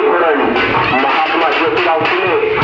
धोरण महात्मा ज्योतिराव फुले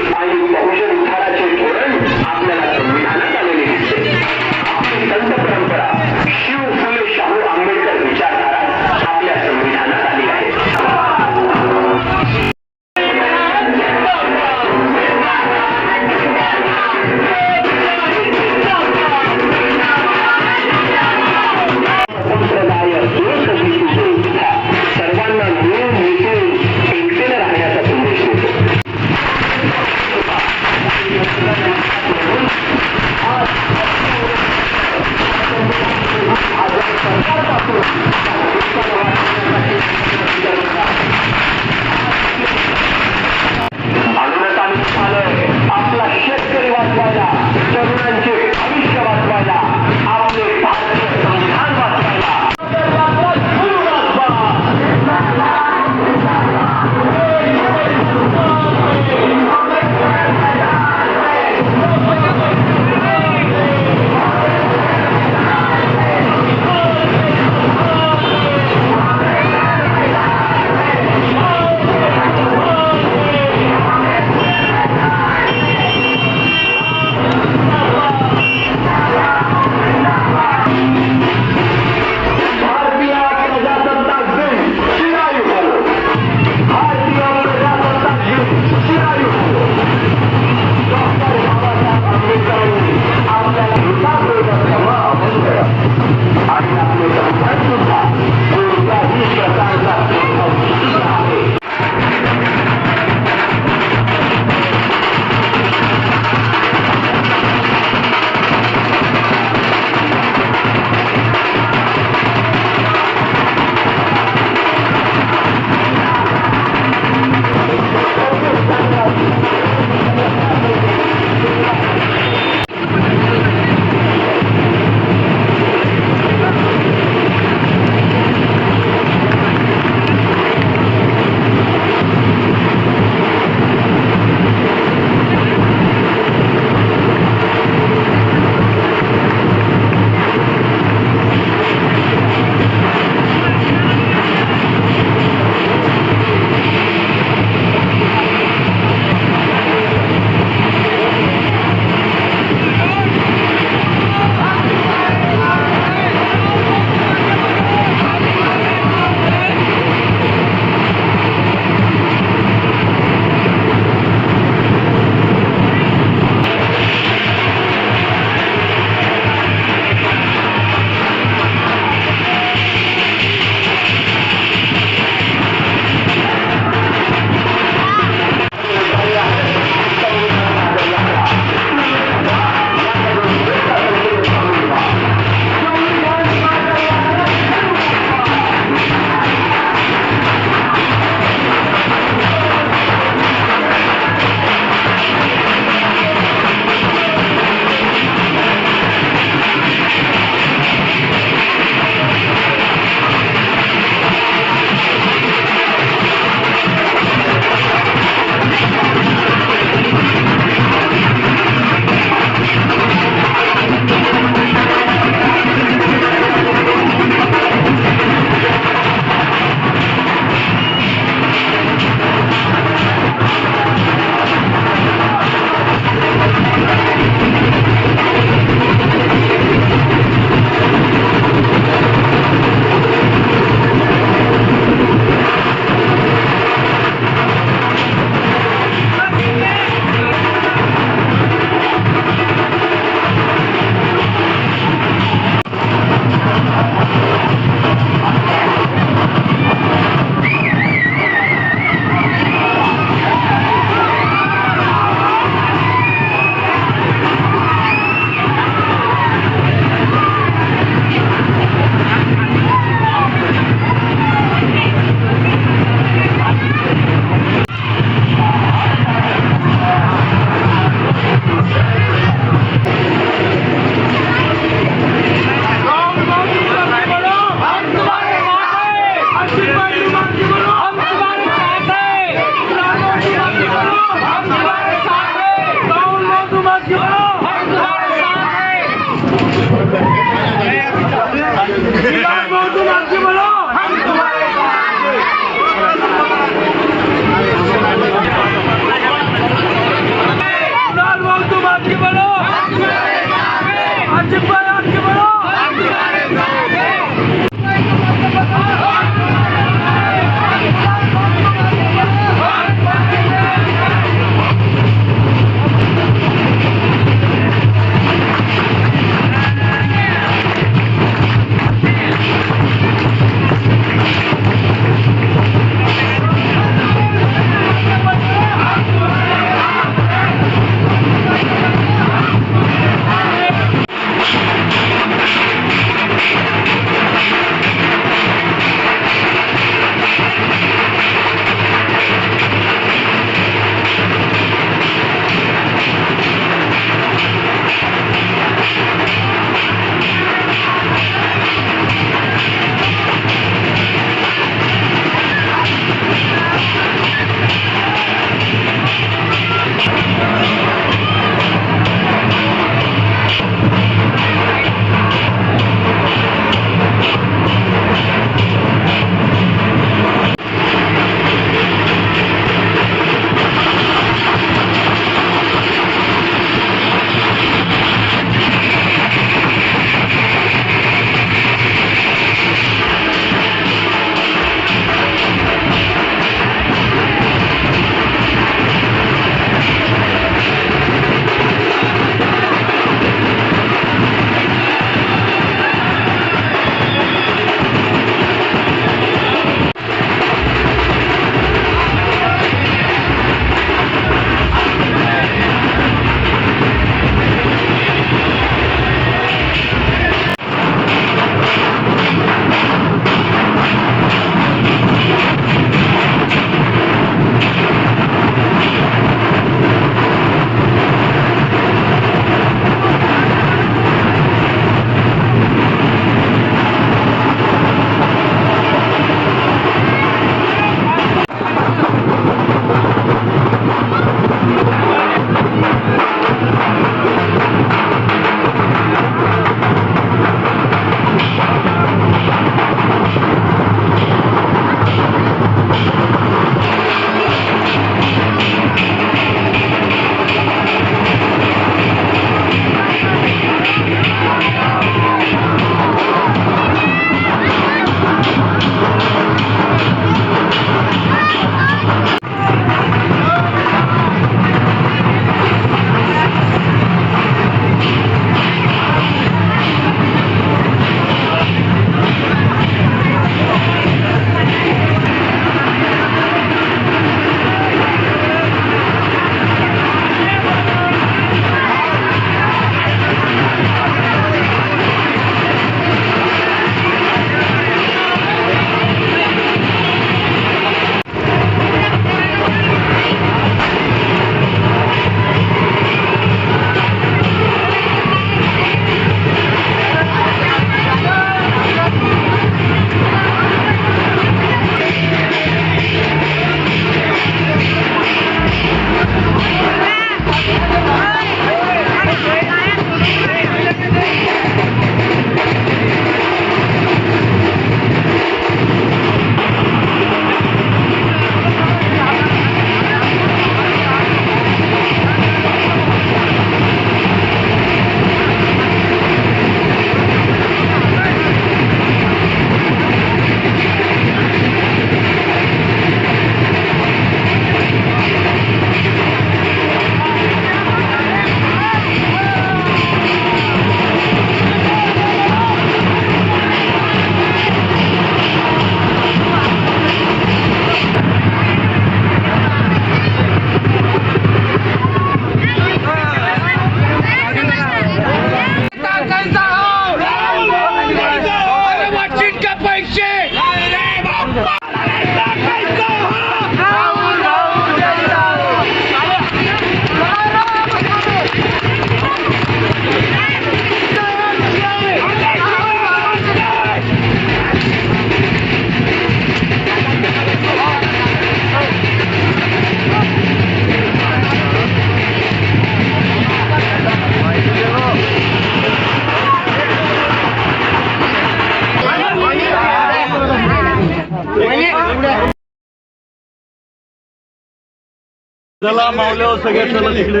चला मावल्यावर सगळे चला तिकडे.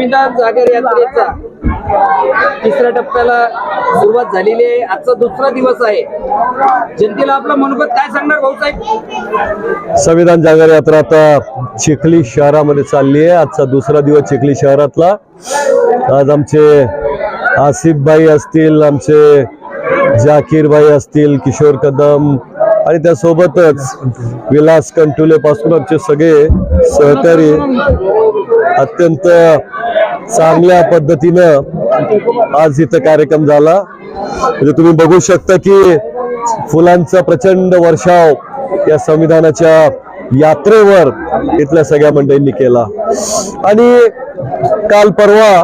भाऊ जागर यात्रेचा तिसऱ्या टप्प्याला सुरुवात झालेली आहे. आजचा दुसरा दिवस आहे. जनतेला आपला मनोगत काय सांगणार भाऊसाहेब संविधान जागर यात्रा आता चिखली शहरामध्ये चालली आहे. आजचा दुसरा दिवस चिखली शहरातला. आज आमचे आसिफभाई असतील आमचे जाकीरभाई असतील किशोर कदम आणि त्यासोबतच विलास कंटुले पासून आमचे सगळे सहकारी अत्यंत चांगल्या पद्धतीनं आज इथं कार्यक्रम झाला. म्हणजे तुम्ही बघू शकता की फुलांचा प्रचंड वर्षाव या संविधानाच्या यात्रेवर इथल्या सगळ्या मंडळींनी केला. आणि काल परवा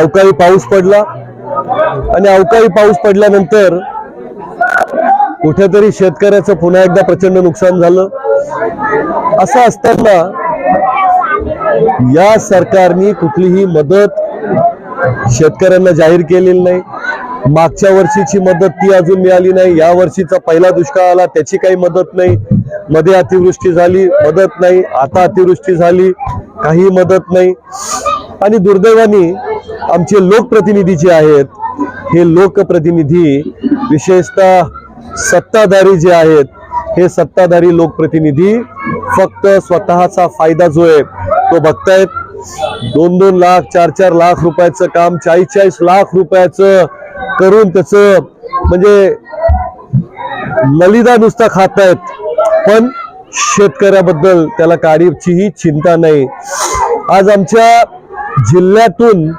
अवकाळी पाऊस पडला. आणि अवकाळी पाऊस पडल्यानंतर कुठेतरी शेतकऱ्याचं पुन्हा एकदा प्रचंड नुकसान झालं. असं असताना या सरकारने कुठलीही मदत शेतकऱ्यांना जाहीर केलेली नाही. मागच्या वर्षीची मदत ती अजून मिळाली नाही. या वर्षीचा पहिला दुष्काळ आला त्याची काही मदत नाही. मध्ये अतिवृष्टी झाली मदत नाही. आता अतिवृष्टी झाली काही मदत नाही. आणि दुर्दैवाने आमचे लोकप्रतिनिधी जे आहेत. हे लोकप्रतिनिधी विशेषतः सत्ताधारी जे आहेत हे सत्ताधारी लोकप्रतिनिधी फक्त स्वतःचा फायदा जो आहे तो बघतायत. दोन दोन लाख चार चार लाख रुपयाचं काम चाळीस चाळीस लाख रुपयाचं करून त्याचं म्हणजे ललिदा नुसता खातायत. पण शेतकऱ्याबद्दल त्याला काडीचीही चिंता नाही. आज आमच्या जिल्ह्यातून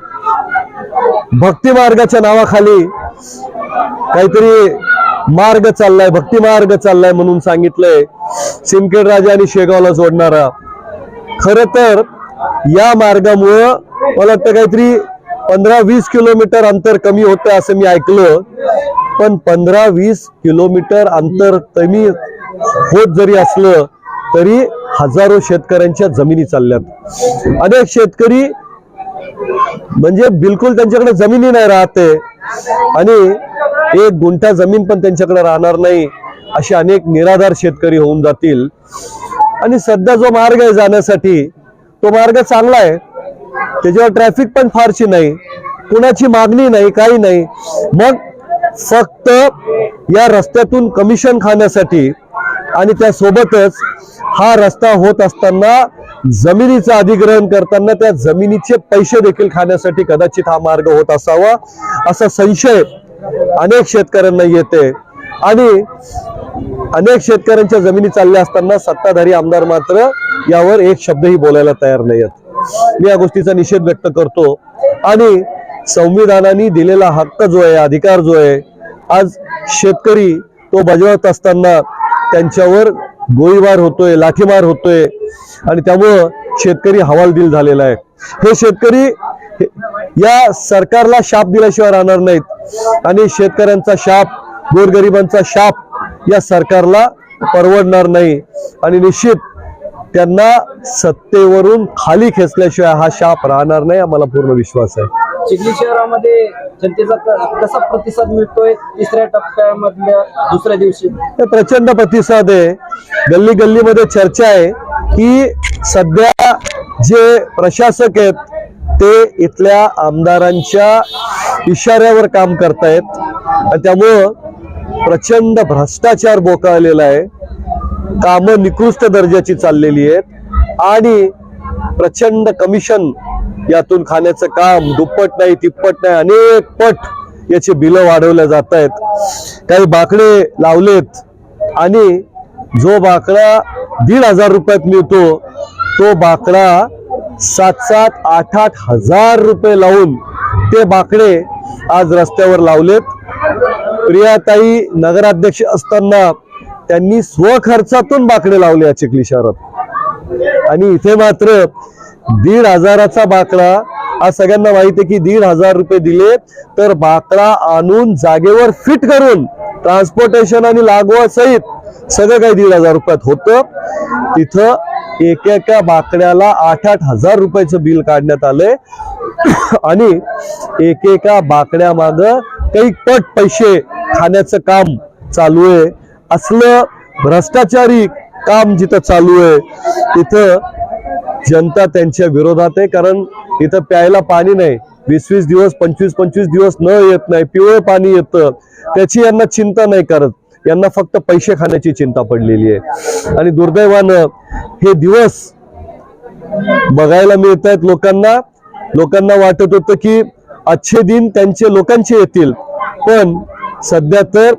भक्ती मार्गाच्या नावाखाली काहीतरी मार्ग चाललाय भक्ती मार्ग चाललाय म्हणून सांगितलंय सिंदखेड राजा आणि शेगावला जोडणारा. खर तर या मार्गामुळं मला वाटतं काहीतरी पंधरा वीस किलोमीटर अंतर कमी होतं असं मी ऐकलं. पण पंधरा वीस किलोमीटर अंतर कमी होत जरी असलं तरी हजारो शेतकऱ्यांच्या जमिनी चालल्यात. अनेक शेतकरी म्हणजे बिलकुल त्यांच्याकडे जमिनी नाही राहते. आणि एक गुंठा जमीन पण त्यांच्याकडे राहणार नाही असे अनेक निराधार शेतकरी होऊन जातील. आणि सध्या जो मार्ग आहे जाण्यासाठी तो मार्ग चांगला आहे. त्याच्यावर ट्रॅफिक पण फारशी नाही. कुणाची मागणी नाही काही नाही. मग फक्त या रस्त्यातून कमिशन खाण्यासाठी आणि त्यासोबतच हा रस्ता होत असताना जमिनीचं अधिग्रहण करताना त्या जमिनीचे पैसे देखील खाण्यासाठी कदाचित हा मार्ग होत असावा असा संशय अनेक शेतकऱ्यांना येते. आणि अनेक शेतकऱ्यांच्या जमिनी चालल्या असताना सत्ताधारी आमदार मात्र यावर एक शब्दही बोलायला तयार नाही आहेत मी या गोष्टीचा निषेध व्यक्त करतो. आणि संविधानाने दिलेला हक्क जो आहे अधिकार जो आहे आज शेतकरी तो बजावत असताना त्यांच्यावर गोळीबार होतोय लाठीमार होतोय. आणि त्यामुळं शेतकरी हवालदिल झालेला आहे. हे शेतकरी या सरकारला शाप दिल्याशिवाय राहणार नाहीत. आणि शेतकऱ्यांचा शाप गोरगरिबांचा शाप या सरकारला परवडणार नाही. आणि निश्चित त्यांना सत्तेवरून खाली खेचल्याशिवाय हा शाप राहणार नाही आम्हाला पूर्ण विश्वास आहे. चिखली शहरामध्ये जनतेचा कसा प्रतिसाद मिळतोय? तिसऱ्या टप्प्यामधल्या दुसऱ्या दिवशी? प्रचंड प्रतिसाद आहे. गल्ली गल्लीमध्ये चर्चा आहे की सध्या जे प्रशासक आहेत ते इथल्या आमदारांच्या इशाऱ्यावर काम करतायत. आणि त्यामुळं प्रचंड भ्रष्टाचार बोकाळलेला आहे. कामं निकृष्ट दर्जाची चाललेली आहेत. आणि प्रचंड कमिशन यातून खाण्याचं काम दुप्पट नाही तिप्पट नाही अनेक पट याचे बिलं वाढवल्या जात आहेत काही बाकडे लावलेत आणि जो बाकडा दीड हजार रुपयात मिळतो तो बाकडा सात सात आठ आठ हजार रुपये लावून ते बाकडे आज रस्त्यावर लावलेत. प्रियाताई नगराध्यक्ष असताना त्यांनी स्वखर्चातून बाकडे लावले या चिखली शहरात. आणि इथे मात्र दीड हजाराचा बाकडा आज सगळ्यांना माहिती आहे की दीड हजार रुपये दिले तर बाकडा आणून जागेवर फिट करून ट्रान्सपोर्टेशन आणि लागवड सहित सगळं काही दीड हजार रुपयात होतं. तिथं एकेका बाकड्याला आठ आठ हजार रुपयाचं बिल काढण्यात आलंय. आणि एकेका बाकड्यामाग काही पट पैसे खाण्याचं काम चालू आहे. असलं भ्रष्टाचारी काम जिथं चालू आहे तिथं जनता त्यांच्या विरोधात आहे. कारण इथं प्यायला पाणी नाही. वीस वीस दिवस पंचवीस पंचवीस दिवस न येत नाही. पिवळे पाणी येतं. त्याची यांना चिंता नाही करत. यांना फक्त पैसे खाण्याची चिंता पडलेली आहे. आणि दुर्दैवानं हे दिवस बघायला मिळत आहेत लोकांना. लोकांना वाटत होतं की अच्छे दिन त्यांचे लोकांचे येतील. पण सध्या तर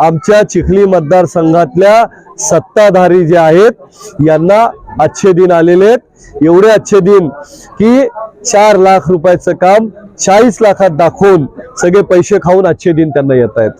आमच्या चिखली मतदारसंघातल्या सत्ताधारी जे आहेत यांना अच्छे दिन आलेले आहेत. एवढे अच्छे दिन की चार लाख रुपयाचं काम चाळीस लाखात दाखवून सगळे पैसे खाऊन अच्छे दिन त्यांना येत आहेत